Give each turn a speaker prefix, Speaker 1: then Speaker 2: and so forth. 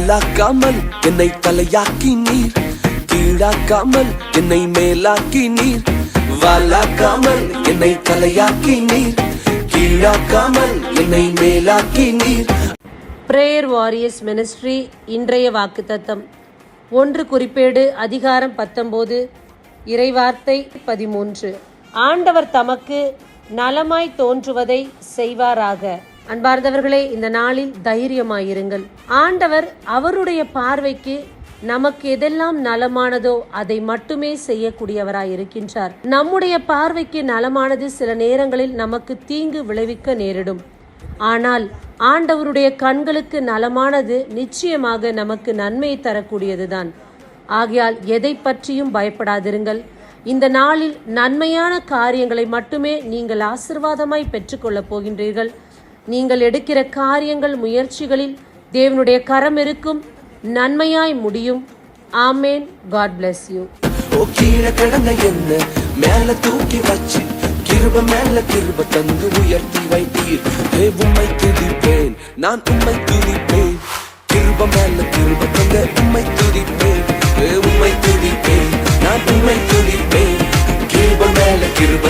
Speaker 1: கல்லாக்காமல் என்னை தலையாக்கி நீர். கீழாக்காமல் என்னை மேலாக்கி நீர். வாலாக்காமல் என்னை தலையாக்கி நீர். கீழாக்காமல் என்னை மேலாக்கி நீர்.
Speaker 2: பிரேயர் வாரியர்ஸ் மினிஸ்ட்ரி இன்றைய வாக்குத்தத்தம். ஒன்று குறிப்பேடு அதிகாரம் பத்தொம்போது இறைவார்த்தை பதிமூன்று. ஆண்டவர் தமக்கு நலமாய் தோன்றுவதை செய்வாராக. அன்பார்ந்தவர்களே இந்த நாளில் தைரியமாயிருங்கள். ஆண்டவர் அவருடைய பார்வைக்கு நமக்கு எதெல்லாம் நலமானதோ அதை மட்டுமே செய்யக்கூடியவராய் இருக்கின்றார் நம்முடைய பார்வைக்கு நலமானது சில நேரங்களில் நமக்கு தீங்கு விளைவிக்க நேரிடும். ஆனால் ஆண்டவருடைய கண்களுக்கு நலமானது நிச்சயமாக நமக்கு நன்மை தரக்கூடியதுதான். ஆகையால் எதை பற்றியும் பயப்படாதிருங்கள். இந்த நாளில் நன்மையான காரியங்களை மட்டுமே நீங்கள் ஆசிர்வாதமாய் பெற்றுக்கொள்ளப் போகின்றீர்கள். நீங்கள் எடுக்கிற காரியங்கள் முயற்சிகளில் தேவனுடைய கரம் இருக்கும். நன்மையாய் முடியும். ஆமேன். காட் பிளஸ் யூ
Speaker 1: கீழே கடந்த என்ன? மேல தூக்கி வச்சு கிருப மேல கிருப தந்து உயர்த்தி வைத்தீர். உண்மை துதிப்பேன். நான் உண்மை துதிப்பேன். கிருப மேல கிருப தந்த உண்மை துதிப்பேன். உண்மை துதிப்பேன். நான் உண்மை துதிப்பேன். கிருப மேல கிருப